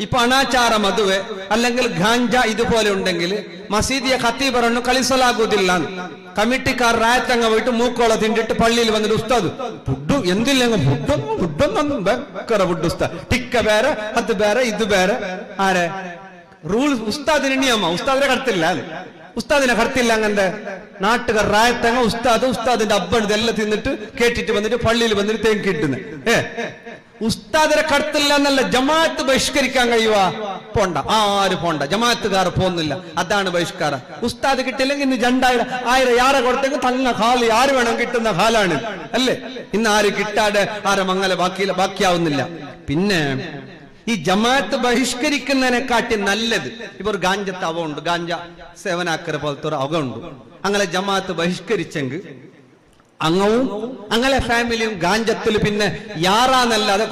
ഇപ്പൊ അണാചാര മധുവ്. അല്ലെങ്കിൽ ഖാഞ്ച ഇതുപോലെ ഉണ്ടെങ്കിൽ മസീദിയെ കത്തി പറഞ്ഞു കളിസലാകൂതില്ല കമ്മിറ്റിക്കാർ റായത്തങ്ങ പോയിട്ട് മൂക്കോള തിണ്ടിട്ട് പള്ളിയിൽ വന്നിട്ട് ഉസ്താദ് ഫുഡും എന്തില്ലെങ്കിൽ ഫുഡും ഫുഡും ഫുഡ് ഉസ്താദ്. ടിക്ക വേറെ അത് വേറെ ഇത് വേറെ ആരെ? റൂൾ ഉസ്താദിന് ഇനിയമ്മ ഉസ്താദിനെ കടത്തില്ല ഉസ്താദിനെ കടത്തില്ല അങ്ങനത്തെ നാട്ടുകാർ റായത്തങ്ങ ഉസ്താദ് ഉസ്താദിന്റെ അബ്ബൺ ഇതെല്ലാം തിന്നിട്ട് കേട്ടിട്ട് വന്നിട്ട് പള്ളിയിൽ വന്നിട്ട് തേങ്ങി കിട്ടുന്നു ഏ? ഉസ്താദിനെ കടത്തില്ല എന്നല്ല ജമാഅത്ത് ബഹിഷ്കരിക്കാൻ കഴിയുവാ? പോണ്ട. ആര് പോണ്ട. ജമാഅത്തുകാർ പോകുന്നില്ല അതാണ് ബഹിഷ്കാരം. ഉസ്താദ് കിട്ടില്ലെങ്കിൽ ഇന്ന് രണ്ടായിരം ആയിരം യാറെ കൊടുത്തെങ്കിൽ തന്ന ഹാൽ ആര് വേണം കിട്ടുന്ന ഹാലാണ്. അല്ലേ? ഇന്ന് ആര് കിട്ടാതെ ആരെ മങ്ങല ബാക്കി ബാക്കിയാവുന്നില്ല. പിന്നെ ഈ ജമാഅത്ത് ബഹിഷ്കരിക്കുന്നതിനെക്കാട്ടി നല്ലത് ഇപ്പൊ ഒരു ഗാഞ്ചത്ത് അവ ഉണ്ട് ഗാഞ്ച സേവനാക്കര പോലത്തെ ഒരു അവ ഉണ്ട് അങ്ങനെ ജമാഅത്ത് ബഹിഷ്കരിച്ചെങ്കിൽ അങ്ങവും അങ്ങനെ ഫാമിലിയും ഗാഞ്ചത്തിൽ പിന്നെ യാറാന്നല്ലാതെ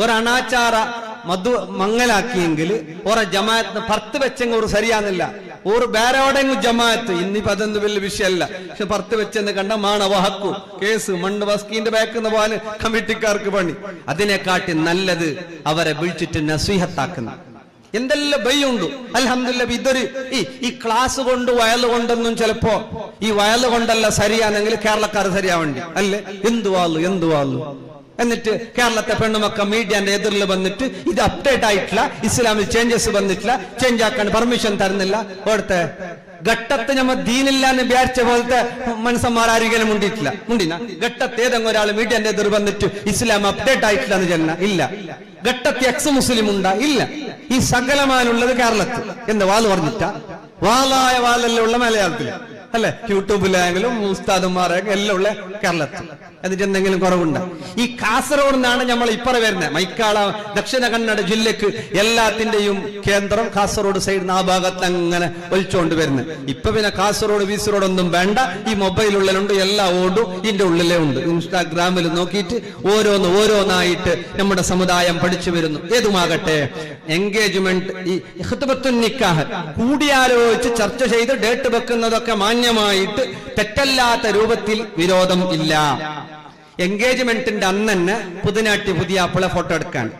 ഒരു അനാചാര മധു മംഗലാക്കിയെങ്കിൽ ഓറ ജമാഅത്ത് പർത്ത് വെച്ചെങ്കിൽ ഒരു സരിയാന്നില്ല. ഒരു വേറെവിടെയെങ്കിലും ജമാഅത്ത്. ഇന്നിപ്പോ അതൊന്നും വലിയ വിഷയമല്ല. പക്ഷെ പുറത്ത് വെച്ചെന്ന് കണ്ട മാണവ ഹക്കു കേസ് മണ്ണ് വസ്കീന്റെ ബാക്കുന്ന പോലെ കമ്മിറ്റിക്കാർക്ക് പണി. അതിനെക്കാട്ടി നല്ലത് അവരെ വിളിച്ചിട്ട് നസീഹത്താക്കുന്നു. എന്തെല്ലാം ഭയമുണ്ട്? അലഹമില്ല ഇതൊരു ഈ ഈ ക്ലാസ് കൊണ്ട് വയൽ കൊണ്ടൊന്നും ചിലപ്പോ ഈ വയൽ കൊണ്ടല്ല ശരിയാണെങ്കിൽ കേരളക്കാർ ശരിയാവണ്ടി അല്ലേ? എന്തു വാളു എന്തു വാളു എന്നിട്ട് കേരളത്തെ പെണ്ണുമൊക്കെ മീഡിയന്റെ എതിരിൽ വന്നിട്ട് ഇത് അപ്ഡേറ്റ് ആയിട്ടില്ല ഇസ്ലാമിൽ ചേഞ്ചസ് വന്നിട്ടില്ല ചേഞ്ച് ആക്കാൻ പെർമിഷൻ തരുന്നില്ല. അവിടുത്തെ ഘട്ടത്ത് നമ്മ ദീനില്ല എന്ന് വിചാരിച്ച പോലത്തെ മനുഷ്യന്മാർ ആരെങ്കിലും മുണ്ടിട്ടില്ല? മുണ്ടിന? ഘട്ടത്ത് ഏതെങ്കിലും ഒരാൾ മീഡിയന്റെ എതിർ വന്നിട്ട് ഇസ്ലാം അപ്ഡേറ്റ് ആയിട്ടില്ല എന്ന് ചെന്ന ഇല്ല. ഘട്ടത്ത് എക്സ് മുസ്ലിം ഉണ്ടാ? ഇല്ല. ഈ സകലമാനുള്ളത് കേരളത്തിൽ. എന്ന് വാൽ പറഞ്ഞിട്ട? വാലായ വാലല്ലേ ഉള്ള മലയാളത്തിൽ അല്ലെ? യൂട്യൂബിലായെങ്കിലും ഉസ്താദന്മാരെ എല്ലാം ഉള്ള കേരളത്തിൽ. എന്നിട്ട് എന്തെങ്കിലും കുറവുണ്ട്? ഈ കാസർഗോഡ് നിന്നാണ് നമ്മൾ ഇപ്പറ വരുന്നത്. മൈക്കാള ദക്ഷിണ കന്നഡ ജില്ലക്ക് എല്ലാത്തിന്റെയും കേന്ദ്രം കാസർഗോഡ് സൈഡിൽ ആ ഭാഗത്ത് അങ്ങനെ ഒലിച്ചുകൊണ്ട് വരുന്നത് ഇപ്പൊ പിന്നെ കാസർഗോഡ് വീസറോഡ് ഒന്നും വേണ്ട. ഈ മൊബൈൽ ഉള്ളിലുണ്ട് എല്ലാ ഓടും ഇതിന്റെ ഉള്ളിലേ ഉണ്ട്. ഇൻസ്റ്റാഗ്രാമിൽ നോക്കിയിട്ട് ഓരോന്ന് ഓരോന്നായിട്ട് നമ്മുടെ സമുദായം പഠിച്ചു വരുന്നു. ഏതുമാകട്ടെ എൻഗേജ്മെന്റ് ഈ നിക്കാഹ്. കൂടിയാലോചിച്ച് ചർച്ച ചെയ്ത് ഡേറ്റ് വെക്കുന്നതൊക്കെ മാന്യമായിട്ട് തെറ്റല്ലാത്ത രൂപത്തിൽ വിരോധം ഇല്ല. എൻഗേജ്മെന്റിന്റെ അന്ന് തന്നെ പുതിനാട്ടി പുതിയ ആപ്പിളെ ഫോട്ടോ എടുക്കാൻ.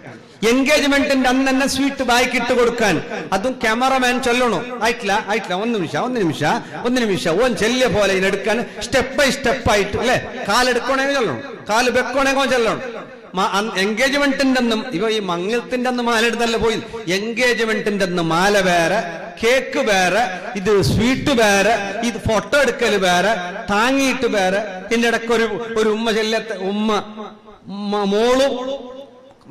എൻഗേജ്മെന്റിന്റെ അന്ന് തന്നെ സ്വീറ്റ് ബായ്ക്ക് ഇട്ട് കൊടുക്കാൻ. അതും ക്യാമറമാൻ ചൊല്ലണോ? ആയിട്ടില്ല ആയിട്ടില്ല. ഒന്ന് നിമിഷം ഒന്ന് നിമിഷം ഒന്ന് നിമിഷം. ഓൻ ചെല്ലിയ പോലെ ഇതിനെടുക്കാൻ സ്റ്റെപ്പ് ബൈ സ്റ്റെപ്പ് ആയിട്ട് അല്ലെ? കാലെടുക്കണമെങ്കിൽ ചൊല്ലണം. കാൽ വെക്കണമെങ്കിൽ ചൊല്ലണം. എൻഗേജ്മെന്റിന്റെ അന്നും ഇവ ഈ മംഗളത്തിന്റെ അന്ന് മാല എടുത്തല്ല പോയി? എൻഗേജ്മെന്റിന്റെ അന്ന് മാല വേറെ കേക്ക് വേറെ ഇത് സ്വീറ്റ് വേറെ ഇത് ഫോട്ടോ എടുക്കൽ വേറെ താങ്ങിയിട്ട് വേറെ ഇതിന്റെ ഇടയ്ക്ക് ഒരു ഒരു ഉമ്മ ചെല്ലത്തെ ഉമ്മ മോളും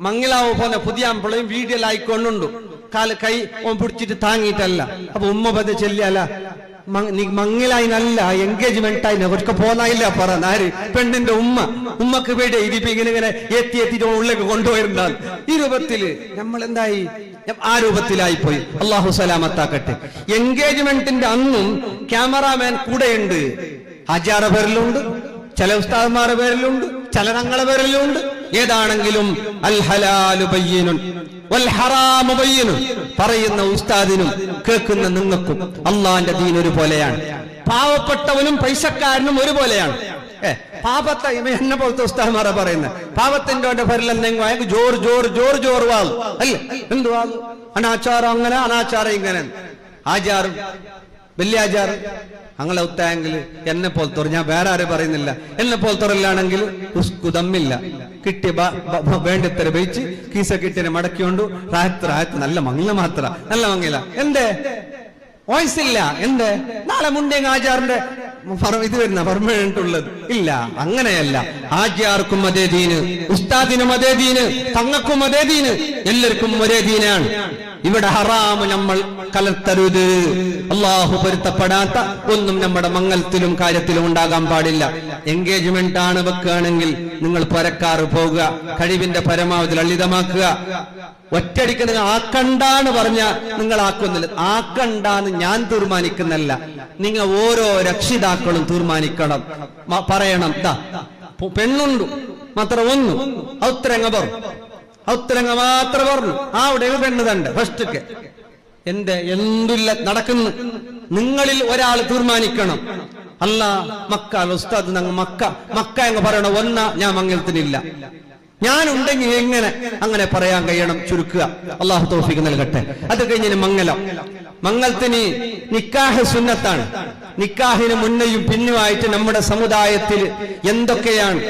മംഗലാവ് പോലെ പുതിയ അമ്പളയും വീഡിയോയിലായിക്കൊണ്ടുണ്ട്. കാൽ കൈ പിടിച്ചിട്ട് താങ്ങിയിട്ടല്ല. അപ്പൊ ഉമ്മ പതി ചെല്ലിയല്ല മങ്ങിലായി നല്ല എൻഗേജ്മെന്റ് ആയി അവർക്ക് പോന്നായില്ല പറ. ആര്? പെണ്ണിന്റെ ഉമ്മ. ഉമ്മക്ക് വേണ്ടി ഇതിപ്പോ ഇങ്ങനെ ഇങ്ങനെ എത്തി എത്തിയിട്ട് ഉള്ളിലേക്ക് കൊണ്ടുപോയിരുന്നാൽ. ഈ രൂപത്തിൽ നമ്മൾ എന്തായി ആ രൂപത്തിലായി പോയി അള്ളാഹു സലാമത്താക്കട്ടെ. എൻഗേജ്മെന്റിന്റെ അന്നും ക്യാമറാമാൻ കൂടെയുണ്ട്. ഹാജിയാറെ പേരിലുണ്ട്. ചില ഉസ്താദന്മാരുടെ പേരിലുണ്ട്. ചില തങ്ങളുടെ പേരിലുണ്ട്. ഏതാണെങ്കിലും അൽ ഹലാലു വൽ ഹറാമു പറയുന്ന ഉസ്താദിനും കേൾക്കുന്ന നിങ്ങൾക്കും അള്ളാന്റെ ദീൻ ഒരുപോലെയാണ്. പാവപ്പെട്ടവനും പൈസക്കാരനും ഒരുപോലെയാണ്. ഏ പാപത്തെ എന്നെ പോലത്തെ ഉസ്താദ്മാരാ പറയുന്നത് പാപത്തിന്റെ പേരിൽ എന്തെങ്കിലും ജോർ ജോർ ജോർ ജോർ വാൾ. അല്ലേ? എന്ത് അനാചാരം അങ്ങനെ അനാചാരം ഇങ്ങനെ. ആചാരം. വലിയ ആചാരം. അങ്ങനെ ഉത്തായെങ്കിൽ എന്നെ പോലത്തോർ ഞാൻ വേറെ ആരും പറയുന്നില്ല. എന്നെ പോലത്തോറില്ലാണെങ്കിൽ ഉസ്കുതമ്മില്ല കിട്ടിയ വേണ്ടത്ര വെച്ച് കീസ കിട്ടിയ മടക്കിയോണ്ട്. റായത്ത് രാഹത്ത് നല്ല മംഗല മാത്ര. നല്ല മംഗല എന്തേ? വോയിസ് ഇല്ല എന്തേ? നാളെ മുണ്ടേങ്ങ ആചാറിന്റെ ഇത് വരുന്ന പറഞ്ഞിട്ടുള്ളത് ഇല്ല അങ്ങനെയല്ല. ആചാർക്കും അതേ ദീന്. ഉസ്താദിനും അതേ ദീന്. തങ്ങൾക്കും അതേ ദീന്. എല്ലാവർക്കും ഒരേ ദീനാണ്. ഇവിടെ ഹറാമ് നമ്മൾ കലർത്തരുത്. അള്ളാഹു പൊരുത്തപ്പെടാത്ത ഒന്നും നമ്മുടെ മംഗലത്തിലും കാര്യത്തിലും ഉണ്ടാകാൻ പാടില്ല. എൻഗേജ്മെന്റ് ആണ് വെക്കുകയാണെങ്കിൽ നിങ്ങൾ പരക്കാറ് പോകുക കഴിവിന്റെ പരമാവധി ലളിതമാക്കുക. ഒറ്റയടിക്ക് നിങ്ങൾ ആക്കണ്ടാന്ന് പറഞ്ഞ നിങ്ങൾ ആക്കുന്നില്ല. ആക്കണ്ടാന്ന് ഞാൻ തീരുമാനിക്കുന്നല്ല നിങ്ങൾ ഓരോ രക്ഷിതാക്കളും തീരുമാനിക്കണം. പറയണം. ദാ പെണ്ണുണ്ട്. മാത്രം ഒന്നു. ഔത്രങ്ങ പറഞ്ഞു. ഔത്രങ്ങ മാത്രം പറഞ്ഞു. ആ അവിടെ പെണ്ണ് തണ്ട്. ഫസ്റ്റ്ക്ക് എന്ത് എന്തില്ല നടക്കുന്നു? നിങ്ങളിൽ ഒരാൾ തീരുമാനിക്കണം. അല്ല മക്ക ഉസ്താദ് മക്ക മക്ക എന്ന് പറയണ ഒന്ന ഞാൻ മംഗലത്തിനില്ല. ഞാനുണ്ടെങ്കിൽ എങ്ങനെ അങ്ങനെ പറയാൻ കഴിയണം? ചുരുക്കുക. അള്ളാഹു തോഫിക്ക് നൽകട്ടെ. അത് കഴിഞ്ഞ മംഗലം. മംഗലത്തിന് നിക്കാഹ് സുന്നത്താണ്. നിക്കാഹിന് മുന്നെയും പിന്നുമായിട്ട് നമ്മുടെ സമുദായത്തിൽ എന്തൊക്കെയാണ്?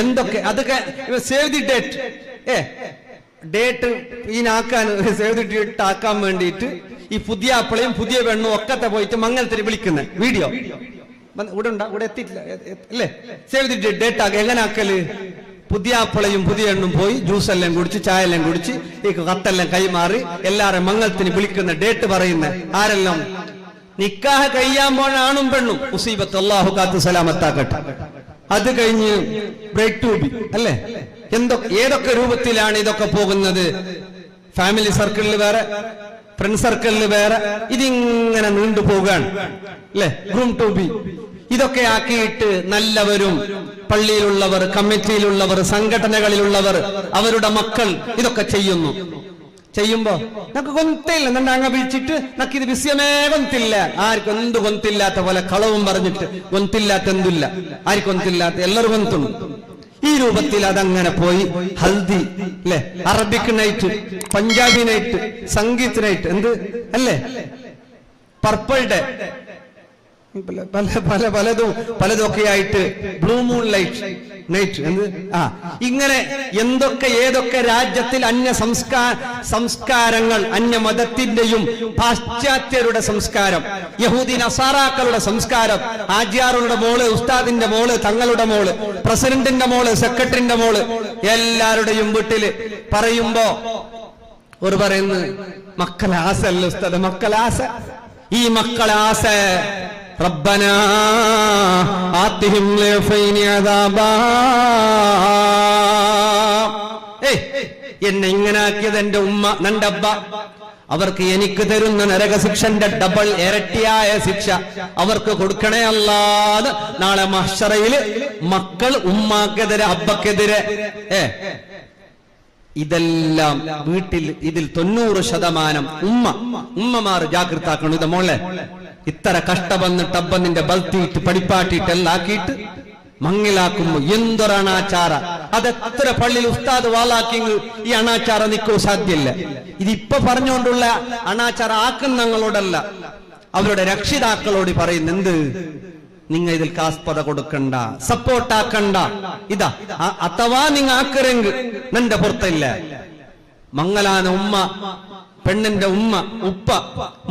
എന്തൊക്കെ അതൊക്കെ save the date. A date ഇതിനാക്കാൻ save date ആക്കാൻ വേണ്ടിയിട്ട് ഈ പുതിയ അപ്പളയും പുതിയ പെണ്ണും ഒക്കത്തെ പോയിട്ട് മംഗലത്തിൽ വിളിക്കുന്നത് വീഡിയോ? ഇവിടെ ഉണ്ടാ ഇവിടെ എത്തിയിട്ടില്ല. അല്ലേ? സേവ് ദി ഡേറ്റ് ആക്കുക എങ്ങനെ ആക്കൽ? പുതിയ അപ്പളയും പുതിയ എണ്ണും പോയി ജ്യൂസ് എല്ലാം കുടിച്ച് ചായ എല്ലാം കുടിച്ച് ഈ കത്തെല്ലാം കൈമാറി എല്ലാവരും മംഗലത്തിന് വിളിക്കുന്ന ഡേറ്റ് പറയുന്ന. ആരെല്ലാം? നിക്കാഹ കഴിയാൻ പോണ പെണ്ണും. മുസീബത്ത് അള്ളാഹു കാത്തു സലാമത്താക്കട്ടെ. അത് കഴിഞ്ഞ് ബ്രേക്ക് ട്യൂബി അല്ലേ? എന്തൊക്കെ ഏതൊക്കെ രൂപത്തിലാണ് ഇതൊക്കെ പോകുന്നത്? ഫാമിലി സർക്കിളിൽ വേറെ ഫ്രണ്ട് സർക്കിളിൽ വേറെ. ഇതിങ്ങനെ നീണ്ടുപോകാണ് അല്ലെ ഗ്രൂം ടു ബി ഇതൊക്കെ ആക്കിയിട്ട് നല്ലവരും പള്ളിയിലുള്ളവർ കമ്മിറ്റിയിലുള്ളവർ സംഘടനകളിലുള്ളവർ അവരുടെ മക്കൾ ഇതൊക്കെ ചെയ്യുന്നു. ചെയ്യുമ്പോ നമുക്ക് കൊന്തില്ല നണ്ട അങ്ങ പിടിച്ചിട്ട് നമുക്ക് ഇത് വിസ്യമേ കൊന്തില്ല ആർക്കും എന്ത് കൊന്തില്ലാത്ത പോലെ കളവും പറഞ്ഞിട്ട് കൊന്തില്ലാത്ത എന്തില്ല ആർക്കും കൊന്തില്ലാത്ത എല്ലാവരും കൊന്തുണ്ട് രൂപത്തിൽ അതങ്ങനെ പോയി. ഹൽദി അല്ലെ? Arabic night Punjabi night sangeet night എന്ത്? അല്ലേ? Purple day. പല പല പല പലതും പലതൊക്കെ ആയിട്ട് ബ്ലൂ മൂൺ ലൈറ്റ് നൈറ്റ് എന്ത്? ആ ഇങ്ങനെ എന്തൊക്കെ ഏതൊക്കെ രാജ്യത്തിൽ അന്യ സംസ്കാര സംസ്കാരങ്ങൾ അന്യ മതത്തിന്റെയും പാശ്ചാത്യരുടെ സംസ്കാരം യഹൂദി നസാറാക്കളുടെ സംസ്കാരം ആചാറുടെ മോൾ ഉസ്താദിന്റെ മോൾ തങ്ങളുടെ മോൾ പ്രസിഡന്റിന്റെ മോൾ സെക്രട്ടറിന്റെ മോൾ എല്ലാവരുടെയും വീട്ടിൽ പറയുമ്പോ ഒരു പറയുന്നു മക്കളാസല്ല ഉസ്താദ് മക്കളാസ ഈ മക്കളാസ. റബ്ബന آتهم ലഫൈനി عذابا. എന്നെ ഇങ്ങനെ ആക്കിയത് എന്റെ ഉമ്മ നന്റെ അബ്ബ അവർക്ക് എനിക്ക് തരുന്ന നരകശിക്ഷന്റെ ഡബിൾ ഇരട്ടിയായ ശിക്ഷ അവർക്ക് കൊടുക്കണേ അല്ലാതെ നാളെ മഹ്ഷറയിൽ മക്കൾ ഉമ്മാക്കെതിരെ അബ്ബക്കെതിരെ. ഏ ഇതെല്ലാം വീട്ടിൽ ഇതിൽ തൊണ്ണൂറ് ശതമാനം ഉമ്മ ഉമ്മമാർ ജാഗ്രതാക്കണം ഇത് മോളെ? ഇത്ര അബ്ബ നിന്റെ ബൽത്തിയിട്ട് പടിപ്പാട്ടിയിട്ട് എല്ലാക്കിയിട്ട് മങ്ങിലാക്കുമ്പോ എന്തൊരു അണാചാര അതെത്ര പള്ളിയിൽ ഉസ്താദ് വാളാക്കി ഈ അണാചാര നിൽക്കോ സാധ്യല്ല. ഇതിപ്പൊ പറഞ്ഞുകൊണ്ടുള്ള അണാചാര ആക്കുന്നങ്ങളോടല്ല അവരുടെ രക്ഷിതാക്കളോട് പറയുന്ന എന്ത്? നിങ്ങൾ ഇതിൽ കാസ്പത കൊടുക്കണ്ട സപ്പോർട്ടാക്കണ്ട ഇതാ അഥവാ നിങ്ങൾ ആക്കരെങ്കിൽ നിന്റെ പുറത്തില്ല. മംഗലാന ഉമ്മ പെണ്ണിന്റെ ഉമ്മ ഉപ്പ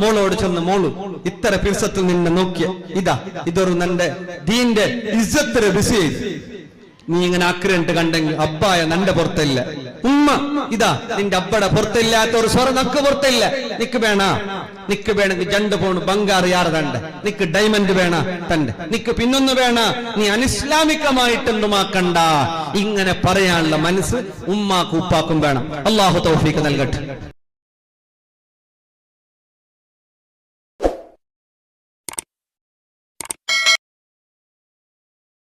മോളോട് ചെന്ന് മോളു. ഇത്ര പിർസത്തിൽ നിന്നെ നോക്കിയ ഇതാ ഇതൊരു നന്റെ ദീന്റെ ഇസ്സത്തിന് ബിസി നീ ഇങ്ങനെ ആക്രണ്ട് കണ്ടെങ്കിൽ അബ്ബായ നിന്റെ പുറത്തില്ല. ഉമ്മ ഇതാ നിന്റെ അബ്ബടെ പുറത്തില്ലാത്ത ഒരു സ്വർ നക്ക് പുറത്തില്ല. നിക്ക് വേണ നിക്ക് വേണമെങ്കിൽ ജണ്ട് പോണ് ബംഗാർ യാറതണ്ട് നിക്ക് ഡയമണ്ട് വേണ തണ്ട്. നിക്ക് പിന്നൊന്ന് വേണ നീ അനിസ്ലാമികമായിട്ടൊന്നുമാക്കണ്ട ഇങ്ങനെ പറയാനുള്ള മനസ്സ് ഉമ്മാക്കും ഉപ്പാക്കും വേണം. അള്ളാഹു തൗഫീക്ക് നൽകട്ടെ.